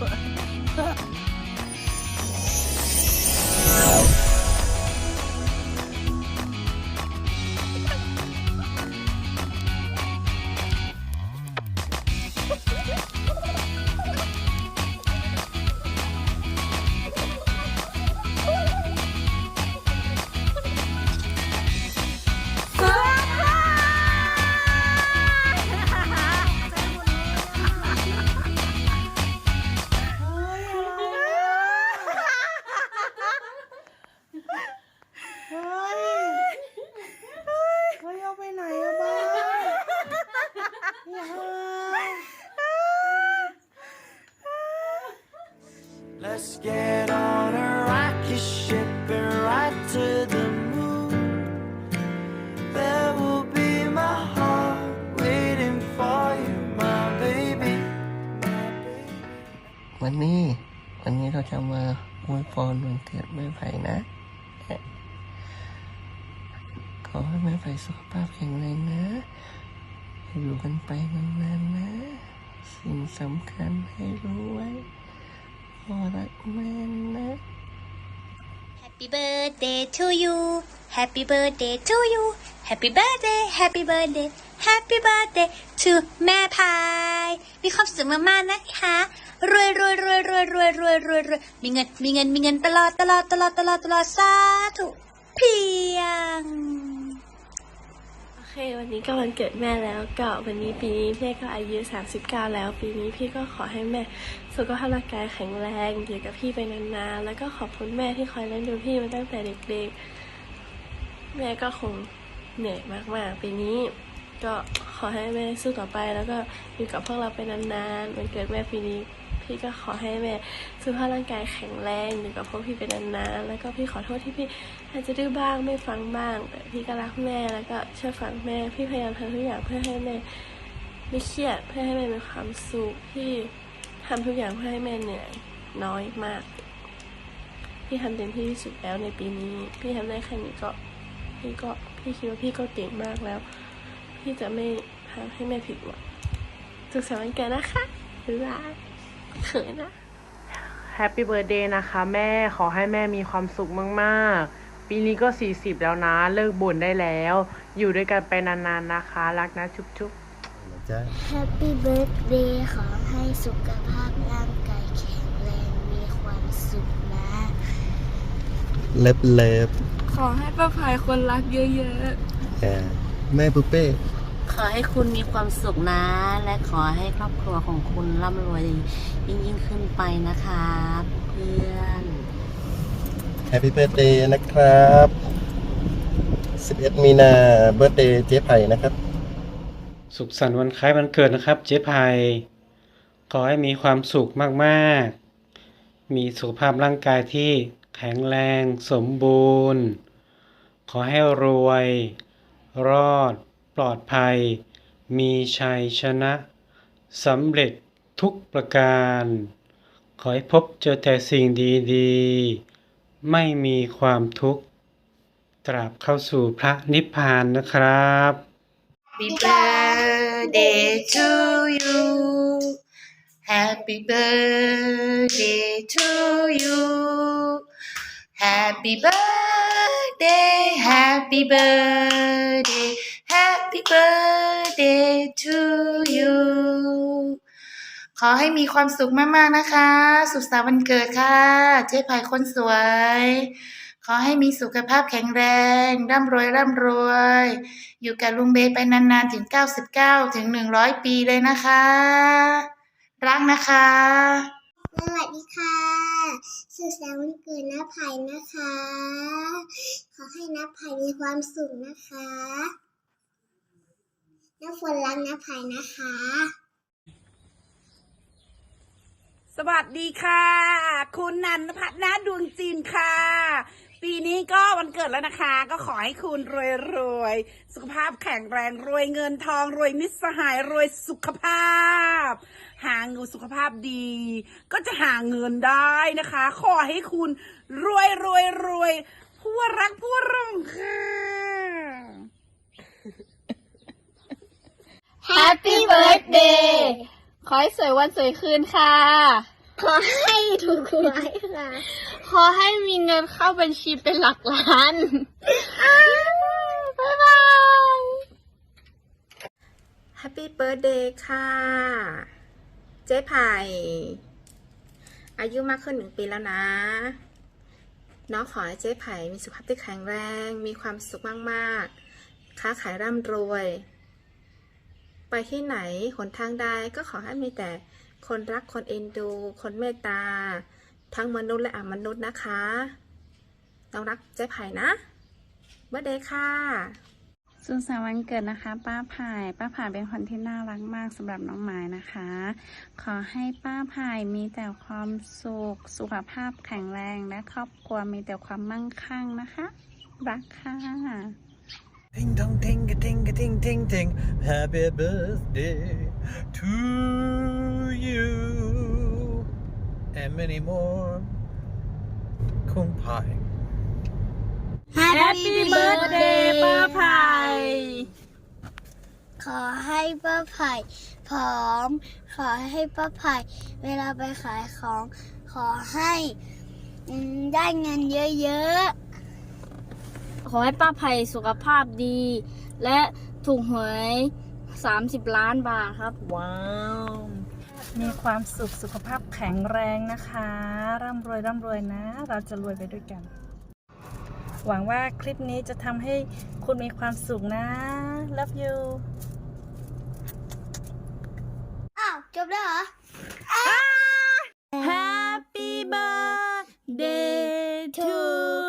one. Let's get on a rocket ship and ride to the moon. There will be my heart waiting for you, my baby. วันนี้วันนี้เราจะมาอวยพรวันเกิดแม่ไผ่นะ ขอให้แม่ไผ่สุขภาพแข็งแรงนะอยู่กันไปนานๆนะ สิ่งสำคัญให้รู้ไว้ พ่อรักแม่นะ Happy birthday to you Happy birthday to you Happy birthday Happy birthday Happy birthday to แม่พาย มีความสุขมากๆนะคะ รวยรวยรวยรวยรวยรวยรวยรวยมีเงินมีเงินมีเงินตลอดตลอดตลอดตลอดตลอดสาธุเพียง ควันนี้ก็วันเกิดแม่แล้วก็วันนี้ปีนี้แม่ก็อายุ 39 แล้ว ปีนี้พี่ก็ขอให้แม่สุขภาพร่างกายแข็งแรงอยู่กับพี่ไปนานๆแล้วก็ขอบคุณแม่ที่คอยเลี้ยงดูพี่มาตั้งแต่เด็กๆ แม่ก็คงเหนื่อยมากๆปีนี้ ก็ขอให้แม่สู้ต่อไปแล้วก็อยู่กับพวกเราไปนานๆวันเกิดแม่ปีนี้ พี่ก็ขอให้แม่สุขภาพร่างกายแข็งแรงอยู่กับพวกพี่ไปนานๆแล้วก็พี่ขอโทษที่พี่อาจจะดื้อบ้างไม่ฟังบ้าง แต่พี่ก็รักแม่แล้วก็เชื่อฟังแม่พี่พยายามทำทุกอย่างเพื่อให้แม่ไม่เครียดเพื่อให้แม่มีความสุขพี่ทำทุกอย่างเพื่อให้แม่เหนื่อยน้อยมากพี่ทำเต็มที่ที่สุดแล้วในปีนี้ พี่ทำได้แค่นี้ก็ พี่ก็พี่คิดว่าพี่ก็เก่งมากแล้ว พี่จะไม่ทำให้แม่ผิดหวังสุขสันต์วันเกิดนะคะบ๊ายบายเขินนะแฮปปี้เบิร์ดเดย์นะคะ แม่ขอให้แม่มีความสุขมากๆ ปีนี้ก็ 40 แล้วนะ เลิกบ่นได้แล้ว อยู่ด้วยกันไปนานๆนะคะ รักนะจุ๊บๆแฮปปี้เบิร์ a เดย์ขอให้สุขภาพร่างกายแข็งแรงมีความสุขนะ เล็บเล็บขอให้ป้าพายคนรักเยอะแอบ แม่ปุเป้ ขอให้คุณมีความสุขนะ และขอให้ครอบครัวของคุณร่ำรวยยิ่งยิ่งขึ้นไปนะครับเพื่อน แฮปปี้เบิร์ดเดย์นะครับ 11 มีนาเบิร์ดเดย์เจ๊ไผ่นะครับ สุขสันต์วันคล้ายวันเกิดนะครับ เจ๊ภัยขอให้มีความสุขมากๆ มีสุขภาพร่างกายที่แข็งแรงสมบูรณ์ ขอให้รวย รอด ปลอดภัย มีชัยชนะสำเร็จทุกประการ ขอให้พบเจอแต่สิ่งดีๆ ไม่มีความทุกข์ ตราบเข้าสู่พระนิพพานนะครับ Happy birthday to you Happy birthday to you Happy birthday Happy birthday Happy birthday to you ขอให้มีความสุขมากๆนะคะ สุขสันต์วันเกิดค่ะ เจ๊ไผ่คนสวย ขอให้มีสุขภาพแข็งแรง ร่ำรวยร่ำรวย อยู่กับลุงเบไปนานๆ ถึง 99 ถึง 100 ปีเลยนะคะ รักนะคะ สวัสดีค่ะสุขสันต์วันเกิดน้าไผ่นะคะ ขอให้น้าไผ่มีความสุขนะคะน้าฝนรักน้าไผ่นะคะ สวัสดีค่ะ คุณนันพัฒนาดวงจีนค่ะ ปีนี้ก็วันเกิ ดแล้วนะคะ ก็ขอให้คุณรวยรวยสุขภาพแข็งแรงรวยเงินทองรวยมิตรสหายรวยสุขภาพ หาเงินสุขภาพดี ก็จะหาเงินได้นะคะ ขอให้คุณรวยรวยรวยผู้รักผู้ร่งค่ะ Happy Birthday ขอให้สวยวันสวยคืนค่ะ ขอให้ถูกหวยค่ะ ขอให้มีเงินเข้าบัญชีเป็นหลักล้าน บ๊ายบาย Happy Birthday ค่ะ เจ๊ไผ่ อายุมากขึ้นหนึ่งปีแล้วนะ น้องขอให้เจ๊ไผ่มีสุขภาพที่แข็งแรง มีความสุขมากๆ ค้าขายร่ำรวย ไปที่ไหนหนทางใดก็ขอให้มีแต่ คนรักคนเอ็นดู คนเมตตา ทั้งมนุษย์และอมนุษย์นะคะต้องรักเจ๊ไผ่นะเบอร์เดย์ค่ะสุขสันต์วันเกิดนะคะ ป้าไผ่ป้าไผ่เป็นคนที่น่ารักมากสำหรับน้องหมายนะคะ ขอให้ป้าไผ่มีแต่ความสุขสุขภาพแข็งแรงและครอบครัวมีแต่ความมั่งคั่งนะคะรักค่ะ Ding dong ding a ding a ding ding ding. Happy birthday to And many more. Kung Pai. Happy Birthday ป้าไผ่ขอให้ป้าไผ่ผอม ขอให้ป้าไผ่เวลาไปขายของ ขอให้อืมได้เงินเยอะๆขอให้ป้าไผ่สุขภาพดี และถูกหวย 30 ล้านบาทครับ ว้าว มีความสุขสุขภาพแข็งแรงนะคะ ร่ำรวยร่ำรวยนะ เราจะรวยไปด้วยกัน หวังว่าคลิปนี้จะทำให้คุณมีความสุขนะ love you อ้าว จบแล้วเหรอ Happy birthday to